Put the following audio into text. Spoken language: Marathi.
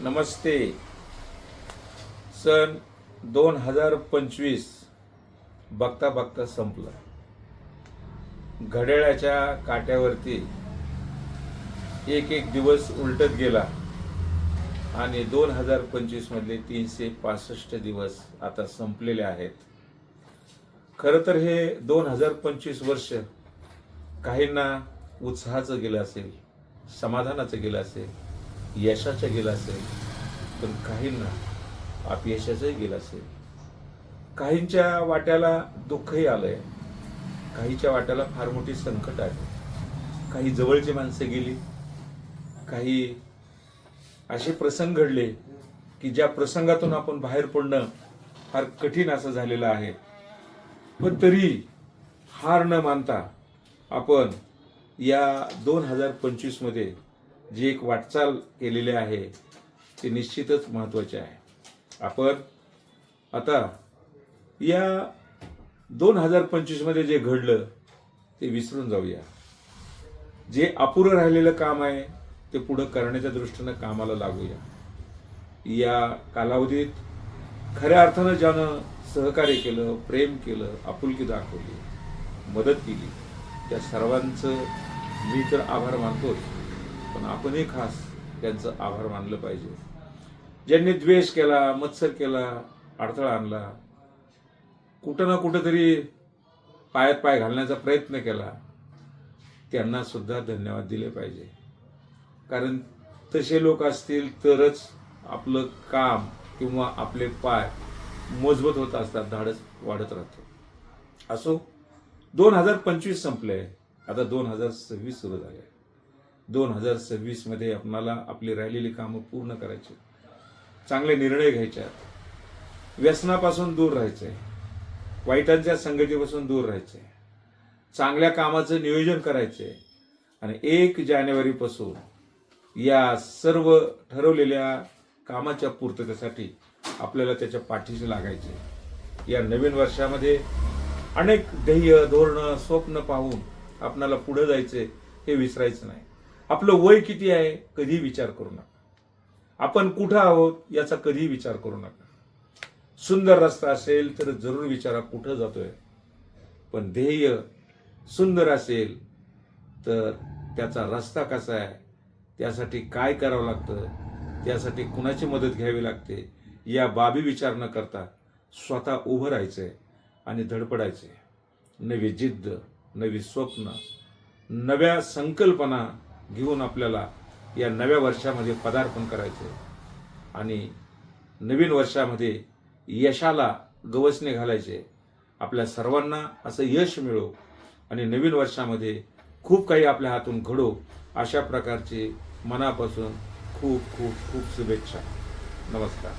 नमस्ते. सन दोन हजार पंचवीस बघता बघता संपलं. घड्याळाच्या काट्यावरती एक एक दिवस उलटत गेला आणि दोन हजार पंचवीसमधले तीनशे पासष्ट दिवस आता संपलेले आहेत. खरं तर हे दोन हजार पंचवीस वर्ष काहींना उत्साहाचं गेलं असेल समाधानाचं गेलं असेल यशाचं गेलं असेल पण काहींना अपयशाचंही गेलं असेल. काहींच्या वाट्याला दुःखही आलंय. काहीच्या वाट्याला फार मोठी संकट आहे. काही जवळची माणसं गेली. काही असे प्रसंग घडले की ज्या प्रसंगातून आपण बाहेर पडणं फार कठीण असं झालेलं आहे. पण तरी हार न मानता आपण या दोन हजार पंचवीसमध्ये जी एक वाटचाल केलेली आहे ते निश्चितच महत्त्वाची आहे. आपण आता या दोन हजार पंचवीसमध्ये जे घडलं ते विसरून जाऊया. जे अपुरं राहिलेलं काम आहे ते पुढं करण्याच्या दृष्टीनं कामाला लागूया. या कालावधीत खऱ्या अर्थानं ज्यानं सहकार्य केलं प्रेम केलं आपुलकी दाखवली मदत केली त्या सर्वांचं मी तर आभार मानतोच. पण आपणही खास त्यांचं आभार मानलं पाहिजे. ज्यांनी द्वेष केला मत्सर केला अडथळा आणला कुठं ना कुठं तरी पायात पाय घालण्याचा प्रयत्न केला त्यांना सुद्धा धन्यवाद दिले पाहिजे. कारण तसे लोक असतील तरच आपलं काम किंवा आपले पाय मजबूत होत असतात धाडस वाढत राहतो. असो दोन हजार पंचवीस संपले आता दोन हजार सव्वीस सुरू झाले. दोन हजार सव्वीसमध्ये आपणाला आपली राहिलेली कामं पूर्ण करायची चांगले निर्णय घ्यायचे आहेत. व्यसनापासून दूर राहायचंय. वाईटांच्या संगतीपासून दूर राहायचंय. चांगल्या कामाचं नियोजन करायचंय. आणि एक जानेवारीपासून या सर्व ठरवलेल्या कामाच्या पूर्ततेसाठी आपल्याला त्याच्या पाठीशी लागायचे. या नवीन वर्षामध्ये अनेक ध्येय धोरणं स्वप्न पाहून आपणाला पुढं जायचे हे विसरायचं नाही. आपलं वय किती आहे कधी विचार करू नका. आपण कुठं आहोत याचा कधी विचार करू नका. सुंदर रस्ता असेल तर जरूर विचारा कुठं जातोय. पण ध्येय सुंदर असेल तर त्याचा रस्ता कसा आहे त्यासाठी काय करावं लागतं त्यासाठी कुणाची मदत घ्यावी लागते या बाबी विचार न करता स्वतः उभं राहायचंय आणि धडपडायचंय. नवी जिद्द नवी स्वप्न नव्या संकल्पना घेऊन आपल्याला या नव्या वर्षामध्ये पदार्पण करायचंय. आणि नवीन वर्षामध्ये यशाला गवसणे घालायचे आपल्या सर्वांना असं यश मिळो आणि नवीन वर्षामध्ये खूप काही आपल्या हातून घडो अशा प्रकारचे मनापासून खूप खूप खूप शुभेच्छा. नमस्कार.